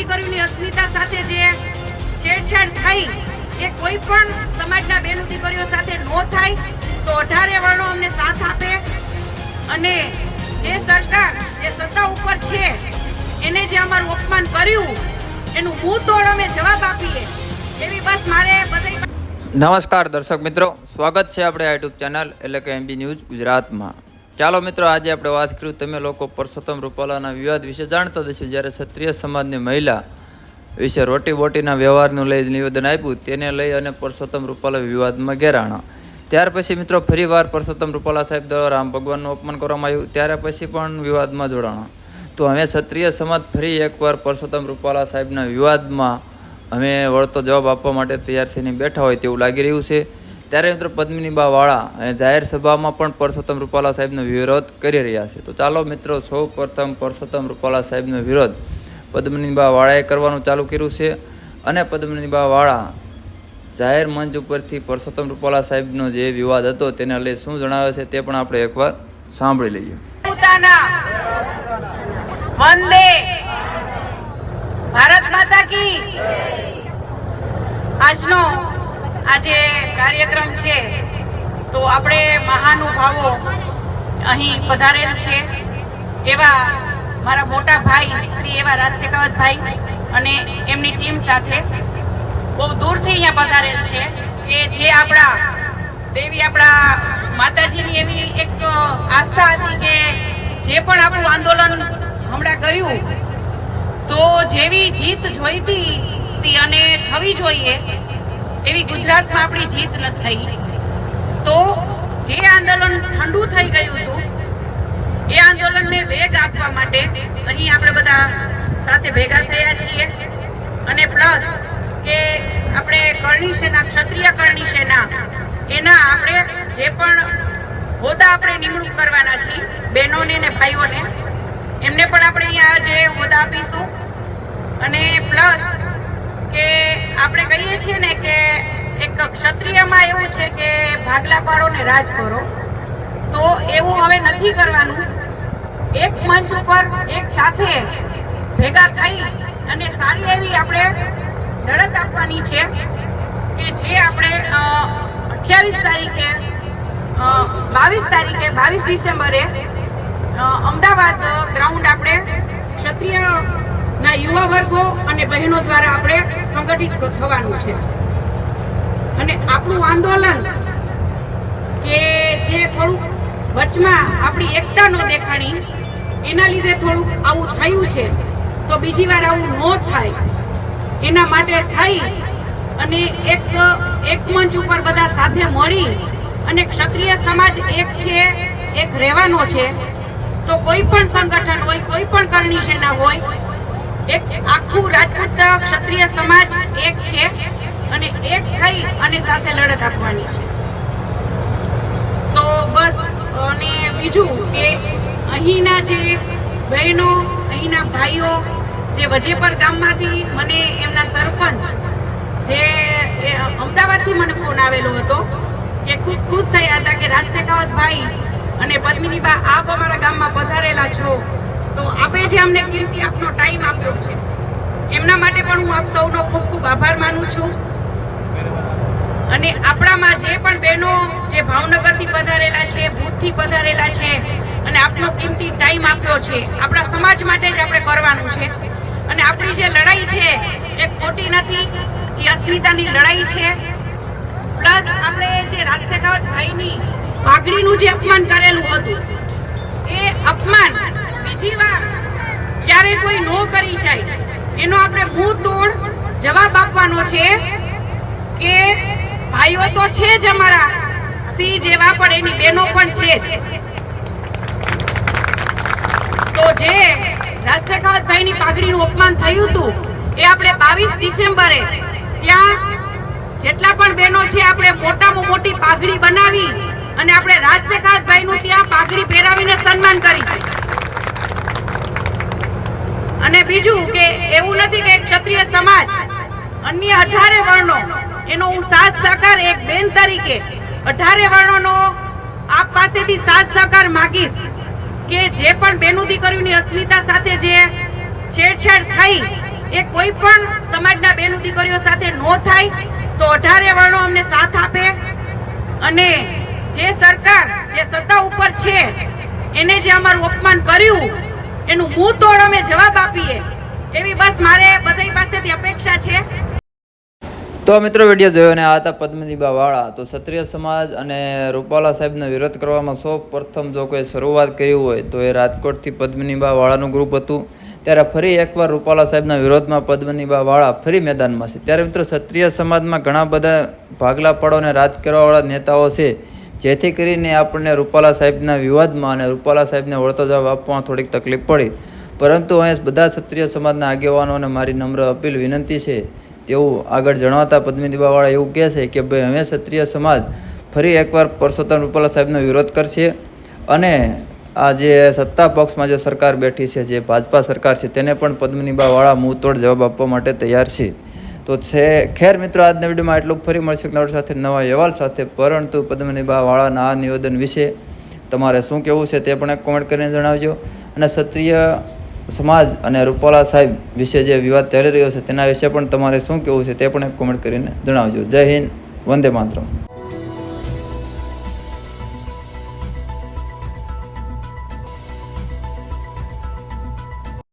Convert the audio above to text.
દીકરીઓની અસ્મિતા સાથે જે છેડછાડ થઈ, એ કોઈ પણ સમાજના બેનો દીકરીઓ સાથે ન થાય, તો અઢારે વર્ણો અમને સાથ આપે અને જે સરકાર, જે સત્તા ઉપર છે, એને જે અમારું અપમાન કર્યું, એનું હું તોડ અમે જવાબ આપીએ, એવી બસ મારે બધી નમસ્કાર દર્શક મિત્રો, સ્વાગત છે આપણે યુટ્યુબ ચેનલ એટલે કે એમબી ન્યૂઝ ગુજરાતમાં. ચાલો મિત્રો, આજે આપણે વાત કર્યું તમે લોકો પરસોત્તમ રૂપાલાના વિવાદ વિશે. જાણતા હશો જ્યારે ક્ષત્રિય સમાજની મહિલા વિશે રોટી બોટીના વ્યવહારનું લઈ નિવેદન આપ્યું, તેને લઈ અને પરસોત્તમ રૂપાલા વિવાદમાં ઘેરાણા. ત્યાર પછી મિત્રો, ફરીવાર પરસોત્તમ રૂપાલા સાહેબ દ્વારા રામ ભગવાનનું અપમાન કરવામાં આવ્યું. ત્યારે પછી પણ વિવાદમાં જોડાણા. તો હવે ક્ષત્રિય સમાજ ફરી એકવાર પરસોત્તમ રૂપાલા સાહેબના વિવાદમાં અમે વળતો જવાબ આપવા માટે તૈયાર થઈને બેઠા હોય તેવું લાગી રહ્યું છે. ત્યારે મિત્રો પદ્મિની બા વાળા જાહેર સભામાં પણ પરસોત્તમ રૂપાલા સાહેબનો વિરોધ કરી રહ્યા છે. તો ચાલો મિત્રો, સૌ પ્રથમ પરસોત્તમ રૂપાલા સાહેબનો વિરોધ પદ્મિનીબા વાળાએ કરવાનું ચાલુ કર્યું છે અને પદ્મિનીબા વાળા જાહેર મંચ ઉપરથી પરસોત્તમ રૂપાલા સાહેબનો જે વિવાદ હતો તેને લઈ શું જણાવે છે તે પણ આપણે એકવાર સાંભળી લઈએ. વંદે આજે કાર્યક્રમ છે, તો આપણે મહાનુભાવો અહીં પધારેલ છે. એવા મારા મોટા ભાઈ, શ્રી એવા રાજ શેખાવતભાઈ અને એમની ટીમ સાથે બહુ દૂરથી અહીંયા પધારેલ છે કે જે આપણા દેવી આપણા માતાજીની એવી એક આસ્થા હતી કે જે પણ આપણું આંદોલન હમણાં ગયું, તો જેવી જીત જોઈતી હતી અને થવી જોઈએ એવી ગુજરાતમાં આપણી જીત નથી થઈ. તો જે આંદોલન ઠંડુ થઈ ગયું હતું, એ આંદોલનને વેગ આપવા માટે અહીં આપણે બધા સાથે ભેગા થયા છીએ. અને પ્લસ કે આપણે કરણી સેના, ક્ષત્રિય કરણી સેના, એના આપણે જે પણ હોદ્દા આપણે નિમણૂક કરવાના છીએ, બહેનોને ને ભાઈઓને, એમને પણ આપણે અહીંયા જે હોદ્દા આપીશું. અને પ્લસ કે આપણે કહીએ છીએ ને કે એક ક્ષત્રિયમાં એવું છે કે ભાગલા પાડો ને રાજ કરો. તો એવું હવે નથી કરવાનું. એક મંચ ઉપર એક સાથે ભેગા થઈ અને સારી એવી આપણે લડત આપવાની છે કે જે આપણે અઠ્યાવીસ તારીખે બાવીસ તારીખે, બાવીસ ડિસેમ્બરે અમદાવાદ ગ્રાઉન્ડ આપણે ક્ષત્રિયના યુવા વર્ગો અને બહેનો દ્વારા આપણે સંગઠિત થવાનું છે. અને આપણું આંદોલન કે જે થોડુંક વચમાં આપણી એકતા ન દેખાણી, એના લીધે થોડુંક આવું થયું છે, તો બીજી વાર આવું ન થાય. એના માટે થઈ અને એક એક મંચ ઉપર બધા સાથે મળી અને ક્ષત્રિય સમાજ એક છે, એક રહેવાનો છે, તો કોઈ પણ સંગઠન હોય, કોઈ પણ કરણી સેના હોય એક આખું રાજપૂત ક્ષત્રિય સમાજ એક છે અને એક થઈ અને સાથે લડત આપવાની છે. તો બસ, અને બીજું કે અહીંના જે બહેનો, અહીંના ભાઈઓ જે વજેપર ગામમાંથી મને એમના સરપંચ જે અમદાવાદથી મને ફોન આવેલો હતો કે ખૂબ ખુશ થયા હતા કે રાજ શેખાવત ભાઈ અને પદ્મિનીબા આપ અમારા ગામમાં પધારેલા છો. તો આપે જે અમને કિંમતી આપનો ટાઈમ આપ્યો છે. એમના માટે પણ હું આપ સૌનો ખૂબ ખૂબ આભાર માનું છું. અને આપણામાં જે પણ બહેનો જે ભાવનગરથી પધારેલા છે ભૂતથી પધારેલા છે, અને આપનો કિંમતી ટાઈમ આપ્યો છે, આપણા સમાજ માટે જ આપણે કરવાનું છે. અને આપણી જે લડાઈ છે, એ ખોટી નથી, એ અસ્મિતાની લડાઈ છે. પ્લસ આપણે જે રાજ શેખાવત ભાઈની વાઘડીનું જે અપમાન કરેલું હતું, એ અપમાન બીજી વાર ક્યારે કોઈ નો કરી જાય, એનો આપણે મુંહ તોડ જવાબ આપવાનો છે કે ભાઈઓ તો છે જ અમારા, સિંહ જેવા પણ એની બહેનો પણ છે જ. તો જે રાજ શેખાવતભાઈની પાઘડીનું અપમાન થયું હતું, એ આપણે બાવીસ ડિસેમ્બરે ત્યાં જેટલા પણ બહેનો છે, આપણે મોટામાં મોટી પાઘડી બનાવી અને આપણે રાજ શેખાવતભાઈનું ત્યાં પાઘડી પહેરાવીને સન્માન કરી અને બીજું કે એવું નથી કે ક્ષત્રિય સમાજ, અન્ય અઢારે વર્ણો, એનો હું સાથ સહકાર એક બેન તરીકે અઢારે વર્ણોનો આપ પાસેથી સાથ સહકાર માગીશ કે જે પણ બેનું દીકરીઓની અસ્મિતા સાથે જે છેડછાડ થઈ, એ કોઈ પણ સમાજના બેનું દીકરીઓ સાથે નો થાય, તો અઢારે વર્ણો અમને સાથ આપે અને જે સરકાર, જે સત્તા ઉપર છે, એને જે અમારું અપમાન કર્યું એનું મુંહ તોડ અમે જવાબ આપીએ. એવી બસ મારે બધાય પાસેથી અપેક્ષા છે. તો મિત્રો વીડિયો જોયો અને આ હતા પદ્મનીબા વાળા. તો ક્ષત્રિય સમાજ અને રૂપાલા સાહેબનો વિરોધ કરવામાં સૌ પ્રથમ જો કોઈ શરૂઆત કરી હોય તો એ રાજકોટથી પદ્મનીબા વાળાનું ગ્રુપ હતું. ત્યારે ફરી એકવાર રૂપાલા સાહેબના વિરોધમાં પદ્મનીબા વાળા ફરી મેદાનમાં છે. ત્યારે મિત્રો ક્ષત્રિય સમાજમાં ઘણા બધા ભાગલા પાડો અને રાજ કરવાવાળા નેતાઓ છે. જેથી કરીને આપણને રૂપાલા સાહેબના વિવાદમાં અને રૂપાલા સાહેબને વળતો જવાબ આપવામાં થોડીક તકલીફ પડી. પરંતુ અહીંયા બધા ક્ષત્રિય સમાજના આગેવાનોને મારી નમ્ર અપીલ વિનંતી છે તેવું આગળ જણાવતા પદ્મિનીબાવાળા એવું કહે છે કે, ભાઈ, અમે ક્ષત્રિય સમાજ ફરી એકવાર પરસોત્તમ રૂપાલા સાહેબનો વિરોધ કરશે અને આ જે સત્તા પક્ષમાં જે સરકાર બેઠી છે, જે ભાજપા સરકાર છે, તેને પણ પદ્મનીબાવાળા મુંહતોડ જવાબ આપવા માટે તૈયાર છે. તો છે. ખેર મિત્રો, આજના વિડીયોમાં એટલું ફરી મળશું નવર સાથે, નવા અહેવાલ સાથે. પરંતુ પદ્મનીબાવાળાના આ નિવેદન વિશે તમારે શું કહેવું છે તે પણ કોમેન્ટ કરીને જણાવજો. અને ક્ષત્રિય સમાજ અને રૂપાલા સાહેબ વિશે જે વિવાદ ચાલી રહ્યો છે તેના વિશે પણ તમારે શું કહેવું છે તે પણ કોમેન્ટ કરીને જણાવજો. જય હિન્દ. વંદે માતરમ.